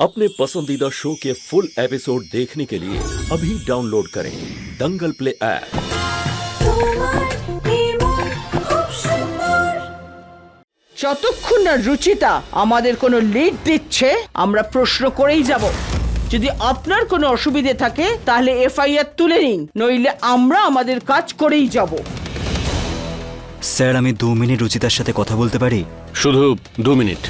अपने पसंदीदा शो के फुल एपिसोड देखने के लिए अभी डाउनलोड करें दंगल प्ले ऐप তোমার নির্মল খুব সুন্দর যতক্ষণ না রুচিতা আমাদের কোনো লিড দিচ্ছে আমরা প্রশ্ন করেই যাব যদি আপনার কোনো অসুবিধে থাকে তাহলে এফআইআর তুলে নিন নইলে আমরা আমাদের কাজ করেই যাব স্যার আমি দু মিনিট রুচিতার সাথে কথা বলতে পারি শুধু দু মিনিট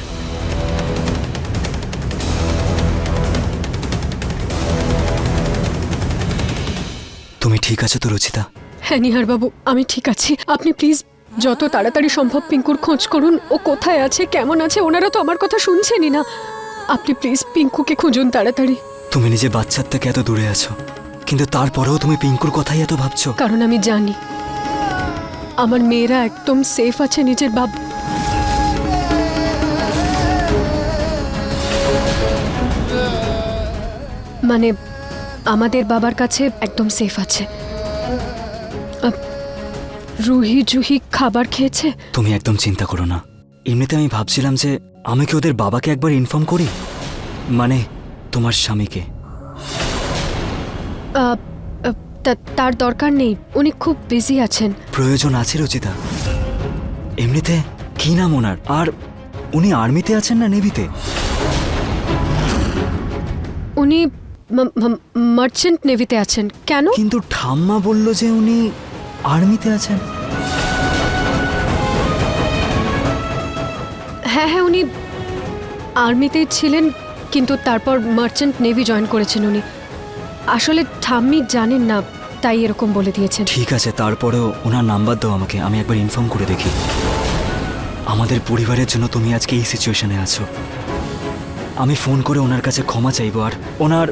তুমি ঠিক আছো তো রুচিতা? হ্যাঁ নিহার বাবু আমি ঠিক আছি। আপনি প্লিজ যত তাড়াতাড়ি সম্ভব পিঙ্কুর খোঁজ করুন। ও কোথায় আছে কেমন আছে ওনারা তো আমার কথা শুনছেনই না। আপনি প্লিজ পিঙ্কুকে খুঁজুন তাড়াতাড়ি। তুমি নিজে বাচ্চার থেকে এত দূরে আছো কিন্তু তারপরেও তুমি পিঙ্কুর কথাই এত ভাবছ? কারণ আমি জানি আমার মেয়েরা একদম সেফ আছে নিজের বাব মানে আমাদের বাবার কাছে একদম সেফ আছে। রুহি জুহি খাবার খেয়েছে? তুমি একদম চিন্তা করো না। এমনিতে আমি ভাবছিলাম যে আমি কি ওদের বাবাকে একবার ইনফর্ম করি? মানে তোমার স্বামীকে। তার দরকার নেই। উনি খুব বিজি আছেন। প্রয়োজন আছে রুচিতা। এমনিতে কি নাম ওনার? আর উনি আর্মিতে আছেন না নেভিতে? উনি মার্চেন্ট নেভিতে আছেন। কেন? কিন্তু ঠাম্মা বলল যে উনি আর্মিতে আছেন। হ্যাঁ হ্যাঁ উনি আর্মিতেই ছিলেন কিন্তু তারপর মার্চেন্ট নেভি জয়েন করেছেন উনি। আসলে ঠাম্মি জানেন না তাই এরকম বলে দিয়েছেন। ঠিক আছে তারপরেও ওনার নাম্বার দাও আমাকে আমি একবার ইনফর্ম করে দেখি। আমাদের পরিবারের জন্য তুমি আজকে এই সিচুয়েশনে আছো। আমি ফোন করে ওনার কাছে ক্ষমা চাইব আর ওনার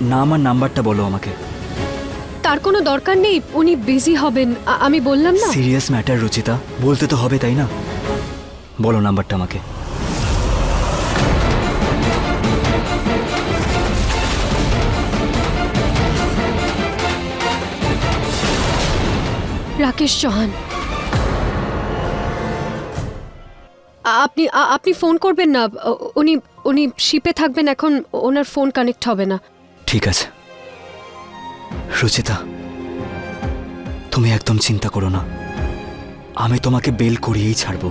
নাম আর নাম্বারটা বলো আমাকে। তার কোনো দরকার নেই উনি বিজি হবেন আমি বললাম না? Serious matter Ruchita. বলতে তো হবে তাই না? বলো নাম্বারটা আমাকে। রাকেশ চৌহান। আপনি আপনি ফোন করবেন না উনি উনি শিপে থাকবেন এখন ওনার ফোন কানেক্ট হবে না। ঠিক আছে। রুচিতা তুমি একদম চিন্তা করো না। আমি তোমাকে বেল করিয়েই ছাড়ব।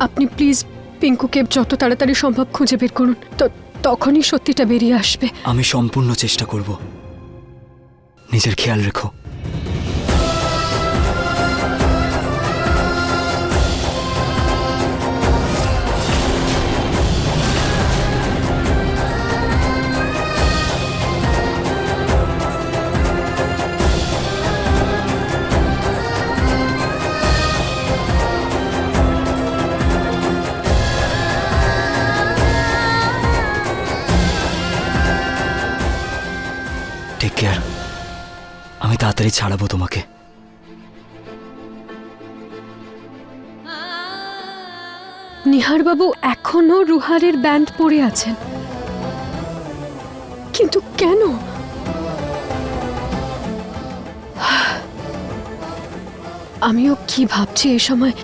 আপনি প্লিজ পিঙ্কুকে যত তাড়াতাড়ি সম্ভব খুঁজে বের করুন। তো তখনই সত্যিটা বেরিয়ে আসবে। আমি সম্পূর্ণ চেষ্টা করব। নিজের খেয়াল রেখো। তাড়াতাড়ি ছাড়াবো তোমাকে। নিহারবাবু এখনও রুহারের ব্যান্ড পরে আছেন। কিন্তু কেন? আমিও কি ভাবছি এই সময়?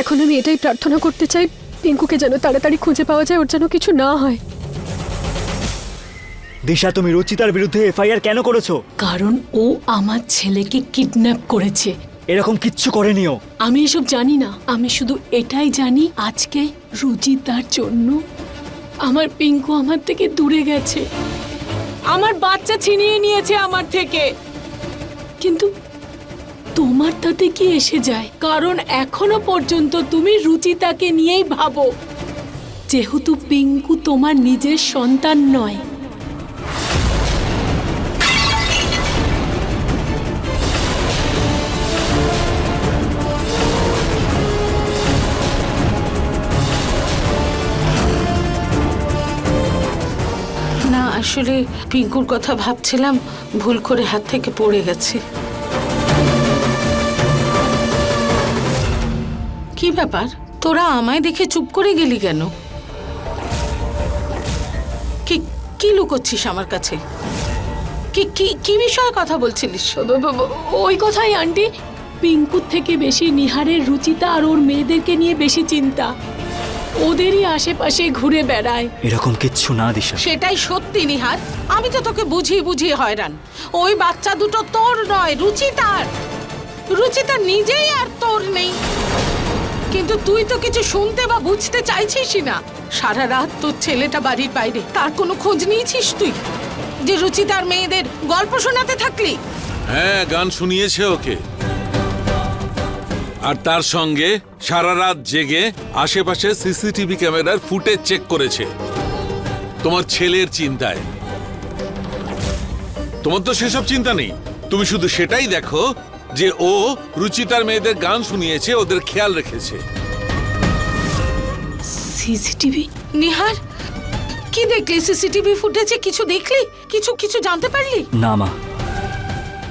এখন আমি এটাই প্রার্থনা করতে চাই, পিঙ্কুকে যেন তাড়াতাড়ি খুঁজে পাওয়া যায়, ওর যেন কিছু না হয়। দিশা তুমি রুচিতার বিরুদ্ধে এফআইআর কেন করেছ? কারণ ও আমার ছেলেকে কিডন্যাপ করেছে। এরকম কিচ্ছু করেনিও আমি এসব জানি না। আমি শুধু এটাই জানি আজকে রুচিতার জন্য আমার পিঙ্কু আমার থেকে দূরে গেছে। আমার বাচ্চা ছিনিয়ে নিয়েছে আমার থেকে। কিন্তু তোমার তাতে কি এসে যায়? কারণ এখনও পর্যন্ত তুমি রুচিতাকে নিয়েই ভাবো। যেহেতু পিঙ্কু তোমার নিজের সন্তান নয়। আসলে পিঙ্কুর কথা ভাবছিলাম, ভুল করে হাত থেকে পড়ে গেছে। কি ব্যাপার? তোরা আমায় দেখে চুপ করে গেলি কেন? কি কি লুকোচ্ছিস আমার কাছে? কি কি কি বিষয়ে কথা বলছিলিস? ওই কথাই, আন্টি। পিঙ্কুর থেকে বেশি নিহারের রুচিতা আর ওর মেয়েদেরকে নিয়ে বেশি চিন্তা। ওদেরই আশেপাশে ঘুরে বেড়ায়। এরকম কিচ্ছু না দিশা। সেটাই সত্যি নিহার। আমি তো তোকে বুঝিয়ে বুঝিয়ে হয়রান। ওই বাচ্চা দুটো তোর নয় রুচিতার। রুচিতা নিজেই আর তোর নেই। কিন্তু তুই তো কিছু শুনতে বা বুঝতে চাইছিসই না। সারা রাত তোর ছেলেটা বাড়ির বাইরে। তার কোনো খোঁজ নিয়েছিস তুই? যে রুচিতার মেয়েদের গল্প শোনাতে থাকলি? হ্যাঁ গান শুনিয়েছে ওকে। আর তার সঙ্গে সারা রাত জেগে আশেপাশে সিসিটিভি ক্যামেরার ফুটেজ চেক করেছে। তোমার ছেলের চিন্তায়। তোমার তো সেসব চিন্তা নেই। তুমি শুধু সেটাই দেখো যে ও রুচিতার মেয়েদের গান শুনিয়েছে ওদের খেয়াল রেখেছে। সিসিটিভি? নিহার কি দেখলি? সিসিটিভি ফুটেজে কিছু দেখলি? কিছু কিছু জানতে পারলি? না মা।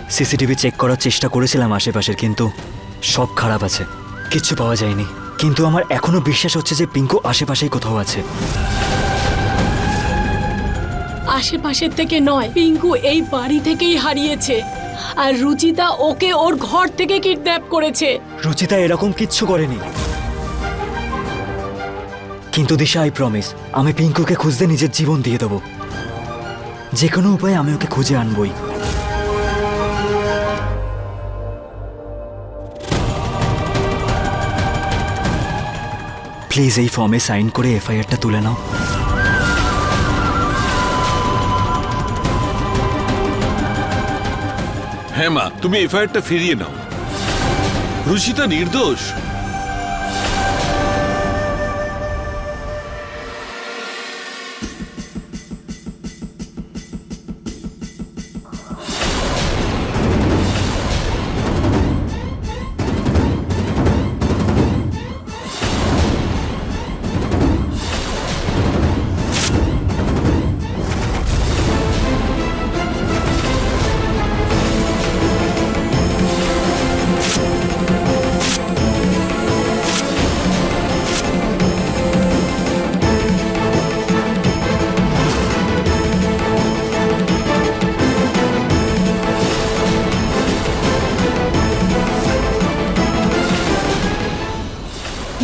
সিসিটিভি চেক করার চেষ্টা করেছিলাম আশেপাশের কিন্তু সব খারাপ আছে। কিচ্ছু পাওয়া যায়নি। কিন্তু আমার এখনও বিশ্বাস হচ্ছে যে পিঙ্কু আশেপাশেই কোথাও আছে। আশেপাশের থেকে নয় পিঙ্কু এই বাড়ি থেকেই হারিয়েছে। আর রুচিতা ওকে ওর ঘর থেকে কিডন্যাপ করেছে। রুচিতা এরকম কিচ্ছু করেনি। কিন্তু দিশা আই প্রমিস আমি পিঙ্কুকে খুঁজতে নিজের জীবন দিয়ে দেবো। যে কোনো উপায়ে আমি ওকে খুঁজে আনবই। প্লিজ এই ফর্মে সাইন করে এফআইআরটা তুলে নাও। হ্যাঁ মা, তুমি এফআইআরটা ফিরিয়ে নাও। রুচিতা নির্দোষ?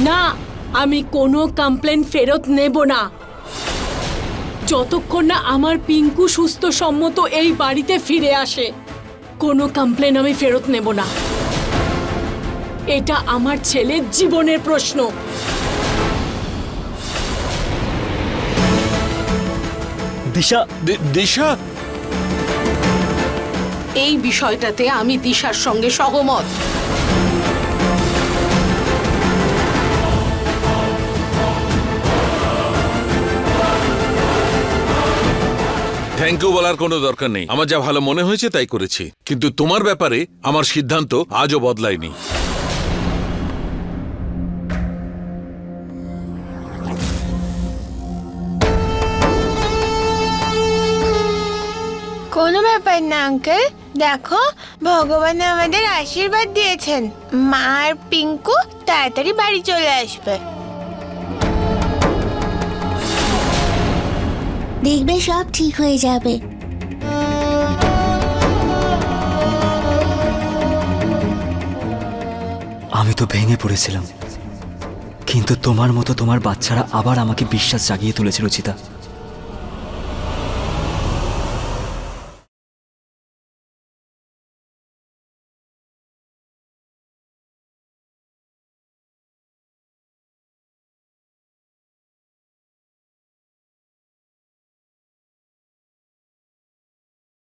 না আমি কোনো কমপ্লেন ফেরত নেব না। যতক্ষণ না আমার পিঙ্কু সুস্থ সম্মত এই বাড়িতে ফিরে আসে কোনো কমপ্লেন আমি ফেরত নেব না। এটা আমার ছেলের জীবনের প্রশ্ন। দিশা? দি- দিশা? এই বিষয়টাতে আমি দিশার সঙ্গে সহমত। থ্যাংক ইউ বলার কোনো দরকার নেই। আমার যা ভালো মনে হয়েছে তাই করেছি। কিন্তু তোমার ব্যাপারে আমার সিদ্ধান্ত আজও বদলায়নি। কোনো ব্যাপার না আঙ্কেল দেখো, ভগবান আমাদের আশীর্বাদ দিয়েছেন। মা আর পিঙ্কু তাড়াতাড়ি বাড়ি চলে আসবে। দেখবে সব ঠিক হয়ে যাবে। আমি তো ভেঙে পড়েছিলাম। কিন্তু তোমার মতো তোমার বাচ্চারা আবার আমাকে বিশ্বাস জাগিয়ে তুলেছিল রুচিতা